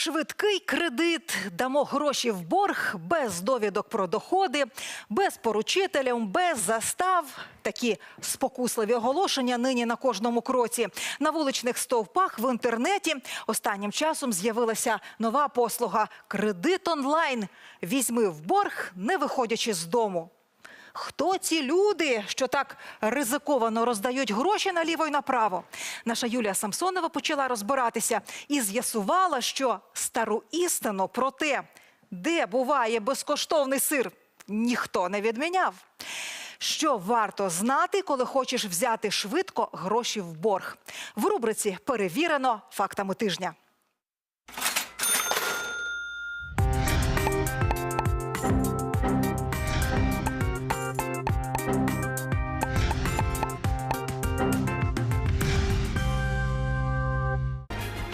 Швидкий кредит, дамо гроші в борг, без довідок про доходи, без поручителя, без застав. Такі спокусливі оголошення нині на кожному кроці. На вуличних стовпах в інтернеті останнім часом з'явилася нова послуга «Кредит онлайн». Візьми в борг, не виходячи з дому. Хто ці люди, що так ризиковано роздають гроші наліво й направо? Наша Юлія Самсонова почала розбиратися і з'ясувала, що стару істину про те, де буває безкоштовний сир, ніхто не відміняв. Що варто знати, коли хочеш взяти швидко гроші в борг? В рубриці Перевірено фактами тижня.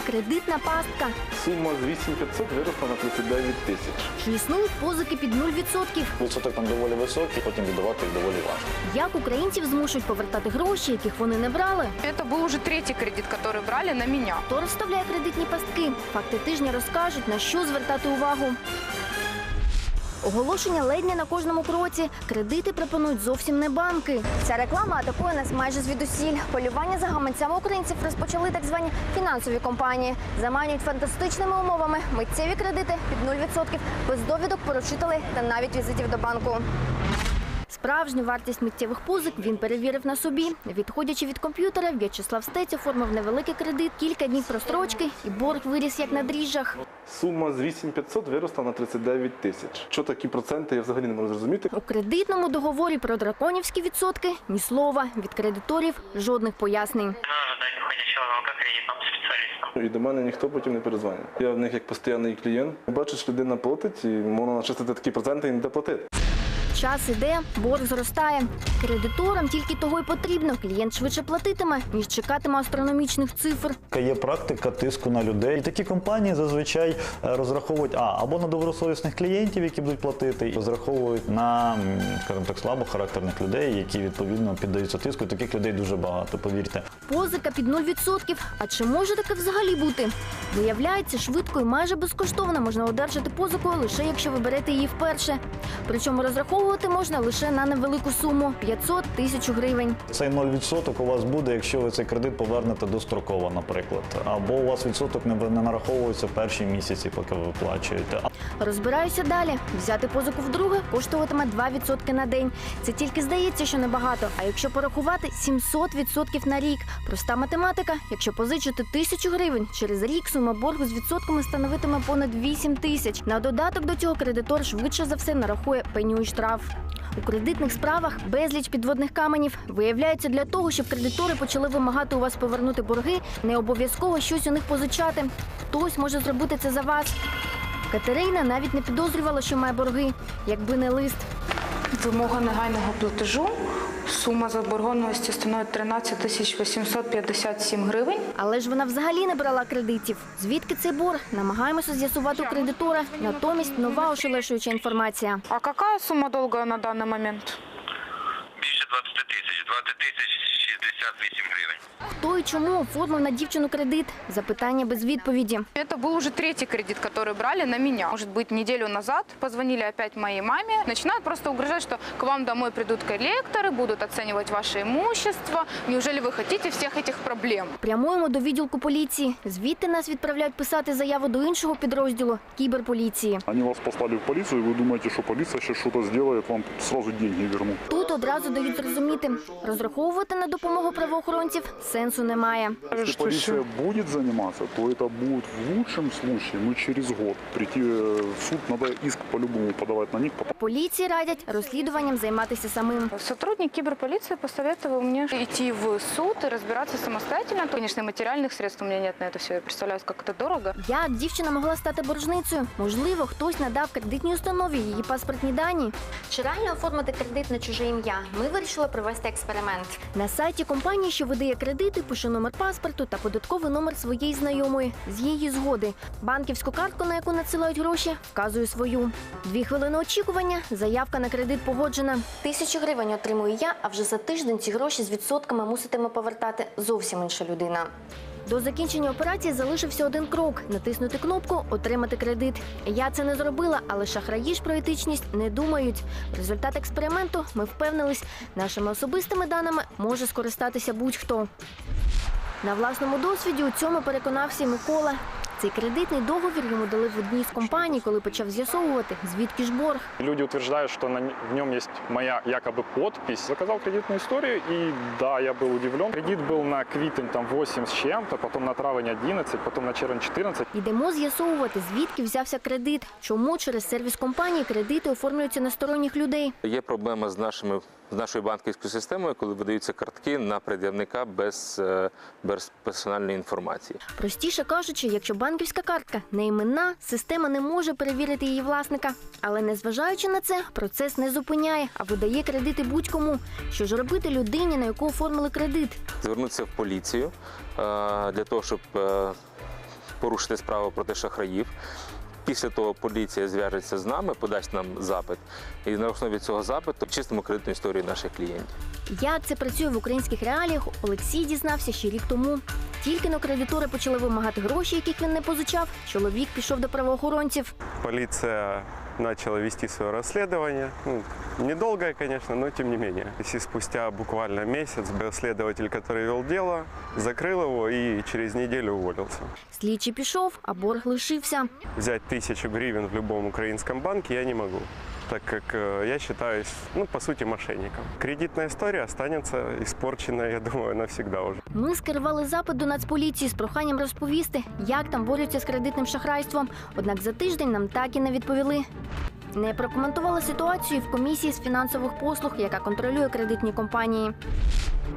Кредитна пастка. Сума з 8500 виросла на 39 тисяч. Чи існують позики під 0%? Відсоток там доволі високий, потім віддавати їх доволі важко. Як українців змушують повертати гроші, яких вони не брали? Это был уже третий кредит, который брали на меня. Хто розставляє кредитні пастки? Факти тижня розкажуть, на що звертати увагу. Оголошення ледь не на кожному кроці. Кредити пропонують зовсім не банки. Ця реклама атакує нас майже звідусіль. Полювання за гаманцями українців розпочали так звані фінансові компанії. Заманюють фантастичними умовами миттєві кредити під 0%, без довідок поручителей та навіть візитів до банку. Справжню вартість миттєвих позик він перевірив на собі. Відходячи від комп'ютера, В'ячеслав Стець оформив невеликий кредит, кілька днів прострочки, і борг виріс як на дріжджах. Сума з 8500 виросла на 39 тисяч. Що такі проценти, я взагалі не можу зрозуміти. У кредитному договорі про драконівські відсотки ні слова від кредиторів, жодних пояснень. Специалисту. І до мене ніхто потім не перезвонить. Я в них як постійний клієнт. Бачиш, людина платить і можна начистити такі проценти і не доплатити. Час іде, борг зростає. Кредиторам тільки того й потрібно. Клієнт швидше платитиме, ніж чекатиме астрономічних цифр. Є практика тиску на людей. Такі компанії зазвичай е, розраховують а або на добросовісних клієнтів, які будуть платити, і розраховують на скажімо так слабохарактерних людей, які відповідно піддаються тиску. Таких людей дуже багато. Повірте. Позика під 0%. А чи може таке взагалі бути? Виявляється, швидко і майже безкоштовно можна одержати позику лише якщо ви берете її вперше. Причому розраховувати можна лише на невелику суму 500 тисяч гривень. Цей 0% у вас буде, якщо ви цей кредит повернете достроково, наприклад, або у вас відсоток не не нараховується в перші місяці, поки ви виплачуєте. Розбираюся далі. Взяти позику вдруге коштуватиме 2% на день. Це тільки здається, що небагато. А якщо порахувати 700% на рік. Проста математика. Якщо позичити тисячу гривень, через рік сума боргу з відсотками становитиме понад 8 тисяч. На додаток до цього кредитор швидше за все нарахує пеню і штраф. У кредитних справах безліч підводних каменів виявляється для того, щоб кредитори почали вимагати у вас повернути борги, не обов'язково щось у них позичати. Хтось може зробити це за вас. Катерина навіть не підозрювала, що має борги, якби не лист. Вимога негайного платежу. Сума заборгованості становить 13 тисяч 857 гривень. Але ж вона взагалі не брала кредитів. Звідки цей борг? Намагаємося з'ясувати у кредитора. Натомість нова ошелешуюча інформація. А яка сума долга на даний момент? Більше 20 тисяч, 20 тисяч 68 гривень Хто і чому оформив на дівчину кредит? Запитання без відповіді. Это был уже третий кредит, который брали на меня. Может быть, неделю назад позвонили опять моей маме. Начинают просто угрожать, что к вам домой придут коллекторы, будут оценивать ваше имущество. Неужели вы хотите всех этих проблем? Прямуємо до відділку поліції. Звідти нас відправляють писати заяву до іншого підрозділу кіберполіції. Они вас послали в полицию, и вы думаете, что полиция сейчас что-то сделает, вам сразу деньги вернут. Тут одразу дають зрозуміти, розраховувати на допомогу правоохоронців сенсу немає. Если полиция будет заниматься, то это будет в лучшем случае, ну, через год. Прийти э, в суд, надо иск по-любому подавать на них, потом Поліції радять розслідуванням займатися самим. Сотрудник киберполиции посоветовал мне идти в суд и разбираться самостоятельно. Конечно, материальных средств у меня нет на это все. Я представляю, как это дорого. Як дівчина могла стати боржницею? Можливо, хтось надав кредитній установі її паспортні дані. Чи реально оформити кредит на чуже ім'я? Ми вирішили провести експеримент. На сайті компанії, що видає кредити, пише номер паспорту та податковий номер своєї знайомої з її згоди. Банківську картку, на яку надсилають гроші, вказую свою. Дві хвилини очікування. Заявка на кредит погоджена. Тисячу гривень отримую я, а вже за тиждень ці гроші з відсотками муситиме повертати зовсім інша людина. До закінчення операції залишився один крок натиснути кнопку Отримати кредит. Я це не зробила, але шахраї ж про етичність не думають. Результат експерименту ми впевнились, нашими особистими даними може скористатися будь-хто. На власному досвіді у цьому переконався Микола. Цей кредитний договір йому дали в одній з компаній, коли почав з'ясовувати, звідки ж борг. Люди утверждают, что на н- в нем есть моя якобы подпись. Заказал кредитную историю, и да, я был удивлен. Кредит был на квитень там 8 с чем-то, потом на травень 11, потом на червень 14. Йдемо з'ясовувати, звідки взявся кредит, чому через сервіс компанії кредити оформлюються на сторонніх людей. Є проблема з нашими з нашою банківською системою, коли видаються картки на пред'явника без, е, без персональної інформації. Простіше кажучи, якщо банківська картка не іменна, система не може перевірити її власника. Але незважаючи на це, процес не зупиняє, а видає кредити будь-кому. Що ж робити людині, на яку оформили кредит? Звернутися в поліцію е, для того, щоб е, порушити справу проти шахраїв. Після того поліція зв'яжеться з нами, подасть нам запит, і на основі цього запиту чистимо кредитну історію наших клієнтів. Як це працює в українських реаліях, Олексій дізнався ще рік тому. Тільки на кредитори почали вимагати гроші, яких він не позичав. Чоловік пішов до правоохоронців. Полиция начала вести свое расследование. Ну, недолгое, конечно, но тем не менее. И спустя буквально месяц следователь, который вел дело, закрыл его и через неделю уволился. Слідчий пішов, а борг лишився. Взять тысячу гривен в любом украинском банке я не могу так как э, я считаюсь, ну, по сути, мошенником. Кредитная история останется испорченной, я думаю, навсегда уже. Ми скерували запит до Нацполіції з проханням розповісти, як там борються з кредитним шахрайством. Однак за тиждень нам так і не відповіли. Не прокоментували ситуацію в комісії з фінансових послуг, яка контролює кредитні компанії.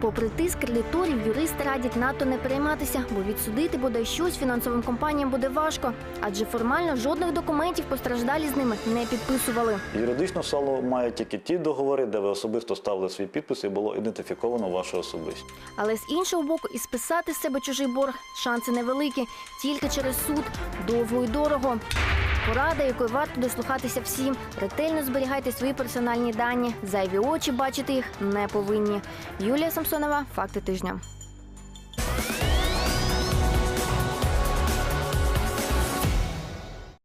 Попри тиск кредиторів, юристи радять надто не перейматися, бо відсудити бодай щось фінансовим компаніям буде важко, адже формально жодних документів постраждалі з ними не підписували. Юридично сало має тільки ті договори, де ви особисто ставили свій підпис і було ідентифіковано вашу особистість. Але з іншого боку, і списати з себе чужий борг шанси невеликі, тільки через суд довго і дорого. Порада, якої варто дослухатися всім. Ретельно зберігайте свої персональні дані. Зайві очі бачити їх не повинні. Юлія Самсонова, факти тижня.